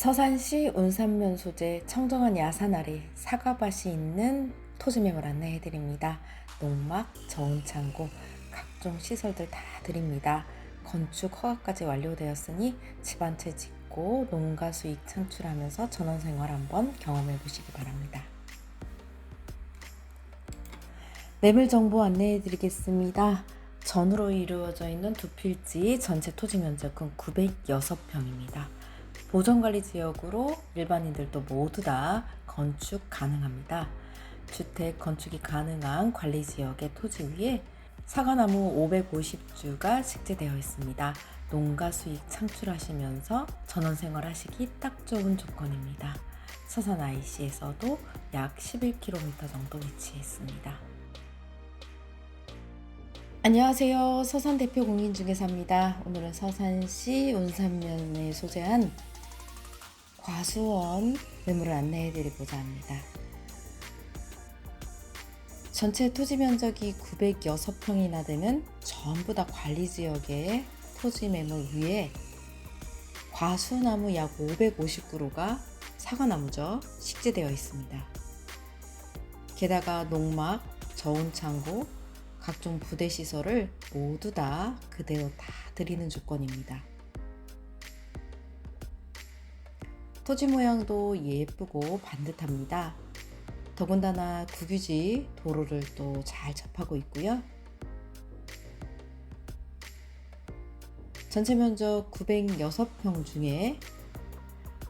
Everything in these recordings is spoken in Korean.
서산시 운산면 소재 청정한 야산 아래 사과밭이 있는 토지맵을 안내해드립니다. 농막, 저온창고, 각종 시설들 다 드립니다. 건축 허가까지 완료되었으니 집한채 짓고 농가 수익 창출하면서 전원생활 한번 경험해 보시기 바랍니다. 매물 정보 안내해 드리겠습니다. 전으로 이루어져 있는 두 필지 전체 토지 면적은 906평입니다. 보전관리 지역으로 일반인들도 모두 다 건축 가능합니다. 주택 건축이 가능한 관리 지역의 토지 위에 사과나무 550주가 식재되어 있습니다. 농가 수익 창출하시면서 전원 생활하시기 딱 좋은 조건입니다. 서산 IC에서도 약 11km 정도 위치해 있습니다. 안녕하세요. 서산 대표 공인중개사입니다. 오늘은 서산시 운산면에 소재한 과수원 매물을 안내해 드리고자 합니다. 전체 토지 면적이 906평이나 되는 전부 다 관리 지역의 토지 매물 위에 과수나무 약 550그루가 사과나무죠. 식재되어 있습니다. 게다가 농막, 저온창고, 각종 부대 시설을 모두 다 그대로 다 드리는 조건입니다. 토지 모양도 예쁘고 반듯합니다. 더군다나 국유지 도로를 또 잘 접하고 있고요. 전체 면적 906평 중에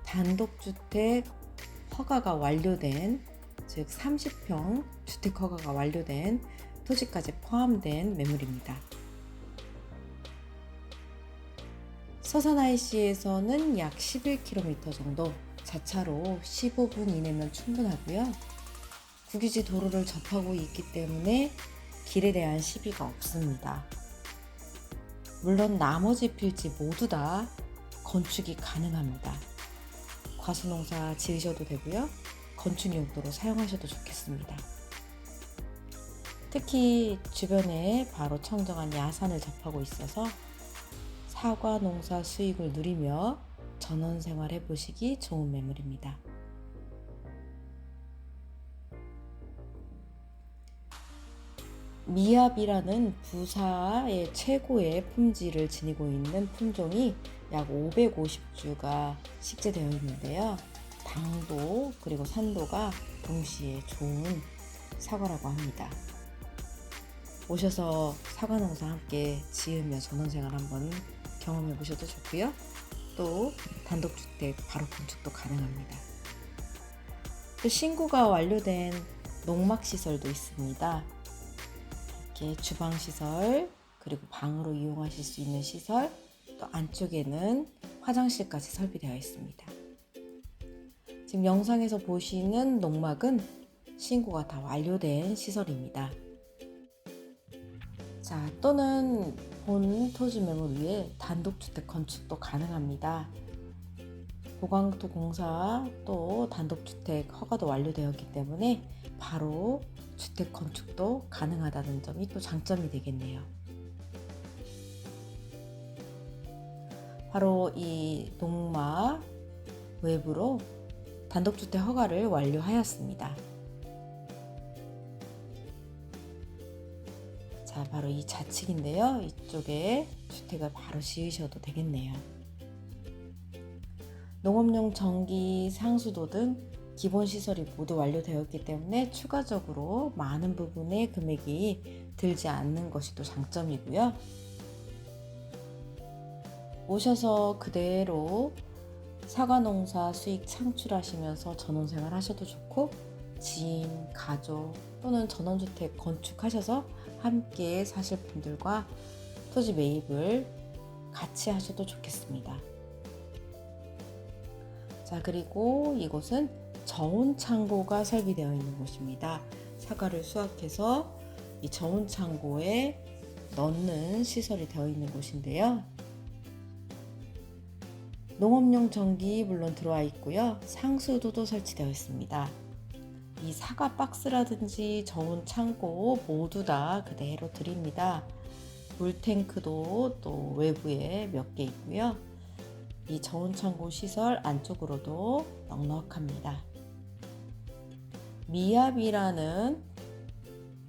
단독주택 허가가 완료된 즉 30평 주택 허가가 완료된 토지까지 포함된 매물입니다. 서산 IC에서는 약 11km 정도 자차로 15분 이내면 충분하고요. 국유지 도로를 접하고 있기 때문에 길에 대한 시비가 없습니다. 물론 나머지 필지 모두 다 건축이 가능합니다. 과수농사 지으셔도 되고요. 건축 용도로 사용하셔도 좋겠습니다. 특히 주변에 바로 청정한 야산을 접하고 있어서 사과 농사 수익을 누리며 전원 생활 해 보시기 좋은 매물입니다. 미압이라는 부사의 최고의 품질을 지니고 있는 품종이 약 550주가 식재되어 있는데요. 당도 그리고 산도가 동시에 좋은 사과라고 합니다. 오셔서 사과 농사 함께 지으며 전원생활 한번 경험해 보셔도 좋고요. 또 단독주택 바로 건축도 가능합니다. 또 신고가 완료된 농막 시설도 있습니다. 이렇게 주방 시설 그리고 방으로 이용하실 수 있는 시설 또 안쪽에는 화장실까지 설비되어 있습니다. 지금 영상에서 보시는 농막은 신고가 다 완료된 시설입니다. 자, 또는 본 토지 매물 위에 단독주택 건축도 가능합니다. 보강토 공사 또 단독주택 허가도 완료되었기 때문에 바로 주택 건축도 가능하다는 점이 또 장점이 되겠네요. 바로 이 농막 외부로 단독주택 허가를 완료하였습니다. 바로 이 좌측인데요. 이쪽에 주택을 바로 지으셔도 되겠네요. 농업용 전기, 상수도 등 기본 시설이 모두 완료되었기 때문에 추가적으로 많은 부분의 금액이 들지 않는 것이 또 장점이고요. 오셔서 그대로 사과 농사 수익 창출하시면서 전원생활 하셔도 좋고 지인, 가족 또는 전원주택 건축하셔서 함께 사실 분들과 토지 매입을 같이 하셔도 좋겠습니다. 자, 그리고 이곳은 저온 창고가 설비되어 있는 곳입니다. 사과를 수확해서 이 저온 창고에 넣는 시설이 되어 있는 곳인데요. 농업용 전기 물론 들어와 있고요. 상수도도 설치되어 있습니다. 이 사과 박스라든지 저온 창고 모두 다 그대로 드립니다. 물탱크도 또 외부에 몇 개 있고요. 이 저온 창고 시설 안쪽으로도 넉넉합니다. 미압이라는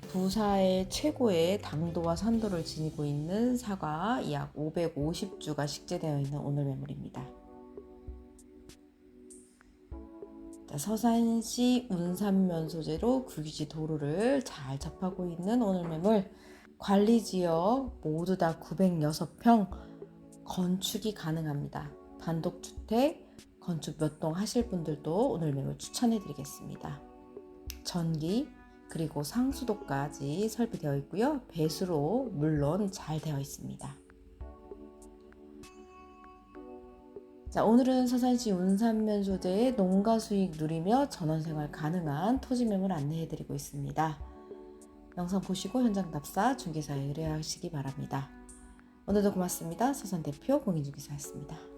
부사의 최고의 당도와 산도를 지니고 있는 사과 약 550주가 식재되어 있는 오늘 매물입니다. 서산시 운산면 소재로 굴기지 도로를 잘 접하고 있는 오늘 매물 관리 지역 모두 다 906평 건축이 가능합니다. 단독주택 건축 몇 동 하실 분들도 오늘 매물 추천해 드리겠습니다. 전기 그리고 상수도까지 설비되어 있고요. 배수로 물론 잘 되어 있습니다. 자, 오늘은 서산시 운산면 소재의 농가 수익 누리며 전원생활 가능한 토지 매물 안내해 드리고 있습니다. 영상 보시고 현장 답사 중개사에 의뢰하시기 바랍니다. 오늘도 고맙습니다. 서산 대표 공인중개사였습니다.